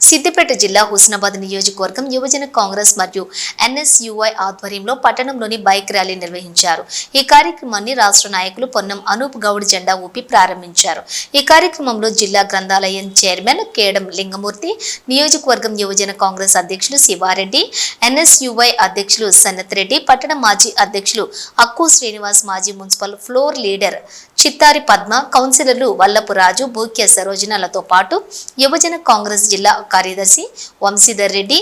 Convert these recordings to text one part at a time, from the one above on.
సిద్దిపేట జిల్లా హుస్నాబాద్ నియోజకవర్గం యువజన కాంగ్రెస్ మరియు ఎన్ఎస్యుఐ ఆధ్వర్యంలో పట్టణంలోని బైక్ ర్యాలీ నిర్వహించారు. ఈ కార్యక్రమాన్ని రాష్ట్ర నాయకులు పొన్నం అనూప్ గౌడ్ జెండా ఊపి ప్రారంభించారు. ఈ కార్యక్రమంలో జిల్లా గ్రంథాలయం చైర్మన్ కేడం లింగమూర్తి నియోజకవర్గం యువజన కాంగ్రెస్ అధ్యక్షులు శివారెడ్డి ఎన్ఎస్యుఐ అధ్యక్షులు సన్నత్ రెడ్డి పట్టణ మాజీ అధ్యక్షులు అక్కు శ్రీనివాస్ మాజీ municipal floor leader Chittari Padma కౌన్సిలర్లు వల్లపు రాజు బూక్య సరోజనలతో పాటు యువజన కాంగ్రెస్ జిల్లా కార్యదర్శి వంశీధర్ రెడ్డి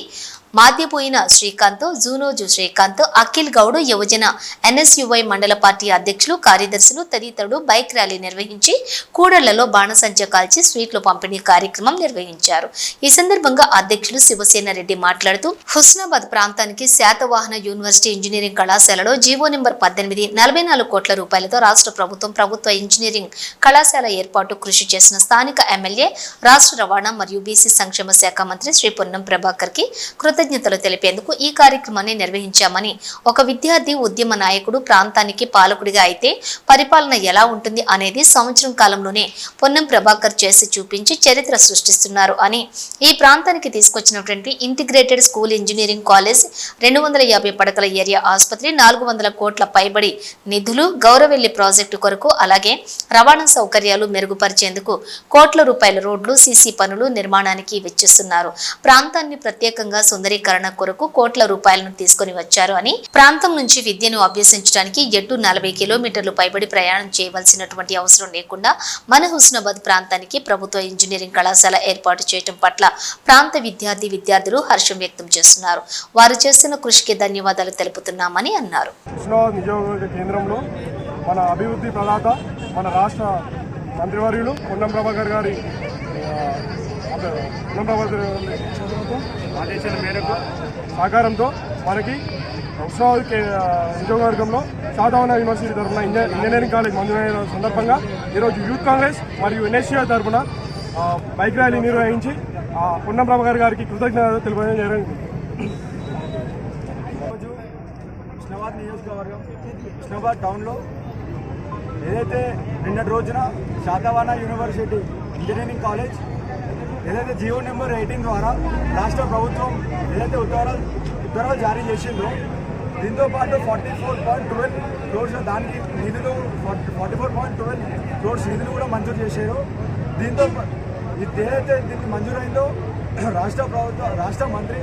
మాధ్యపోయిన శ్రీకాంత్ జూనోజు శ్రీకాంత్ అఖిల్ గౌడ్ యువజన ఎన్ఎస్యువై మండల పార్టీ అధ్యక్షులు కార్యదర్శులు తదితరులు బైక్ ర్యాలీ నిర్వహించి కూడళ్ళలో బాణసంచ కాల్చి స్వీట్లు పంపిణీ కార్యక్రమం నిర్వహించారు. ఈ సందర్భంగా అధ్యక్షులు శివసేన రెడ్డి మాట్లాడుతూ హుస్నాబాద్ ప్రాంతానికి శాతవాహన యూనివర్సిటీ ఇంజనీరింగ్ కళాశాలలో జీవో నెంబర్ పద్దెనిమిది నలభై నాలుగు కోట్ల రూపాయలతో రాష్ట్ర ప్రభుత్వం ప్రభుత్వ ఇంజనీరింగ్ కళాశాల ఏర్పాటు కృషి చేసిన స్థానిక ఎమ్మెల్యే రాష్ట్ర రవాణా మరియు బీసీ సంక్షేమ శాఖ మంత్రి శ్రీ పొన్నం ప్రభాకర్కి కృతజ్ఞతలు తెలిపేందుకు ఈ కార్యక్రమాన్ని నిర్వహించామని ఒక విద్యార్థి ఉద్యమ నాయకుడు ప్రాంతానికి పాలకుడిగా అయితే పరిపాలన ఎలా ఉంటుంది అనేది సంవత్సరం కాలంలోనే పొన్నం ప్రభాకర్ చేసి చూపించి చరిత్ర సృష్టిస్తున్నారు అని ఈ ప్రాంతానికి తీసుకొచ్చినటువంటి ఇంటిగ్రేటెడ్ స్కూల్ ఇంజనీరింగ్ కాలేజ్ రెండు వందల యాభై పడకల ఏరియా ఆసుపత్రి నాలుగు వందల కోట్ల పైబడి నిధులు గౌరవెల్లి ప్రాజెక్టు కొరకు అలాగే రవాణా సౌకర్యాలు మెరుగుపరిచేందుకు కోట్ల రూపాయల రోడ్లు సీసీ పనులు నిర్మాణానికి వెచ్చిస్తున్నారు. ప్రాంతాన్ని ప్రత్యేకంగా సుందరీకరణ కొరకు కోట్ల రూపాయలను తీసుకొని వచ్చారు అని ప్రాంతం నుంచి విద్యను అభ్యసించడానికి ఎటు నలభై కిలోమీటర్లు పైబడి ప్రయాణం చేయవలసినటువంటి అవసరం లేకుండా మన హుస్నాబాద్ ప్రాంతానికి ప్రభుత్వ ఇంజనీరింగ్ కళాశాల ఏర్పాటు చేయడం పట్ల ప్రాంత విద్యార్థి విద్యార్థులు హర్షం వ్యక్తం చేస్తున్నారు. వారు చేస్తున్న కృషికి ధన్యవాదాలు తెలుపుతున్నామని అన్నారు. కేంద్రంలో మన అభివృద్ధి ప్రదాత మన రాష్ట్ర మంత్రివర్యులు కొండం ప్రభాకర్ గారి కొండం ప్రభాకర్ గారి ఆదేశాల మేరకు సహకారంతో మనకి హుస్నాబాద్ కే- ఆ, నియోజకవర్గంలో శాతవన యూనివర్సిటీ తరఫున ఇంజనీరింగ్ కాలేజ్ మంజూరైన సందర్భంగా ఈరోజు యూత్ కాంగ్రెస్ మరియు ఎన్ఎస్సీ తరఫున బైక్ ర్యాలీ నిర్వహించి ఆ, పొన్నం ప్రభాకర్ గారికి కృతజ్ఞతలు తెలియజేయడం జరిగింది. ఈరోజు కృష్ణాబాద్ నియోజకవర్గం కృష్ణాబాద్ టౌన్లో ఏదైతే నిన్నటి రోజున శాతవాన యూనివర్సిటీ ఇంజనీరింగ్ కాలేజ్ ఏదైతే జియో నెంబర్ ఎయిటీన్ ద్వారా రాష్ట్ర ప్రభుత్వం ఏదైతే ఉత్తర్వులు ఉత్తర్వులు జారీ చేసిందో దీంతో పాటు forty four point twelve crores దానికి నిధులు forty four point twelve crores నిధులు కూడా మంజూరు చేశారు. దీంతో ఇది ఏదైతే దీనికి మంజూరైందో రాష్ట్ర ప్రభుత్వ రాష్ట్ర మంత్రి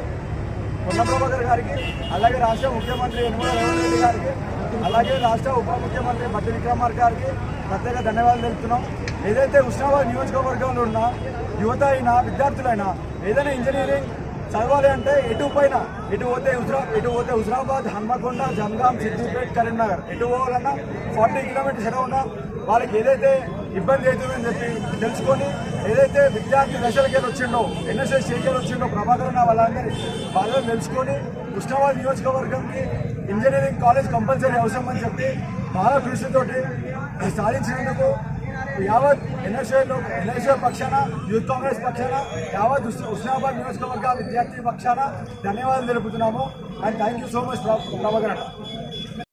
పొన్న గారికి అలాగే రాష్ట్ర ముఖ్యమంత్రి యనమల రేవంత్ రెడ్డి గారికి అలాగే రాష్ట్ర ఉప ముఖ్యమంత్రి మట్టి విక్రమార్ గారికి ప్రత్యేక ధన్యవాదాలు తెలుపుతున్నాం. ఏదైతే ఉస్నాబాద్ నియోజకవర్గంలో ఉన్న యువత అయినా విద్యార్థులైనా ఏదైనా ఇంజనీరింగ్ చదవాలి అంటే ఎటు పైన ఎటు పోతే హుజరా ఎటు పోతే హుజరాబాద్ హన్మకొండ జంగాం సిద్దిపేట్ కరీంనగర్ ఎటు పోవాలన్నా ఫార్టీ కిలోమీటర్స్ ఎక్కడ ఉన్నా వాళ్ళకి ఏదైతే ఇబ్బంది అవుతుందని చెప్పి తెలుసుకొని ఏదైతే విద్యార్థి దశలకి వచ్చిండో ఎన్ఎస్ఎస్ స్టేజ్కి వచ్చిండో ప్రభాకర్ ఉన్న వాళ్ళందరి వాళ్ళని తెలుసుకొని ఉస్నాబాద్ నియోజకవర్గంకి ఇంజనీరింగ్ కాలేజ్ కంపల్సరీ అవసరం అని చెప్పి బాగా కృషితోటి సాధించినందుకు యావత్ ఎన్ఎస్ఏలో ఎన్ఎస్ఏ పక్షాన యూత్ కాంగ్రెస్ పక్షాన యావత్ ఉస్- ఉస్నాబాద్ నియోజకవర్గ విద్యార్థి పక్షాన ధన్యవాదాలు తెలుపుతున్నాము. And thank you so much Prabhakar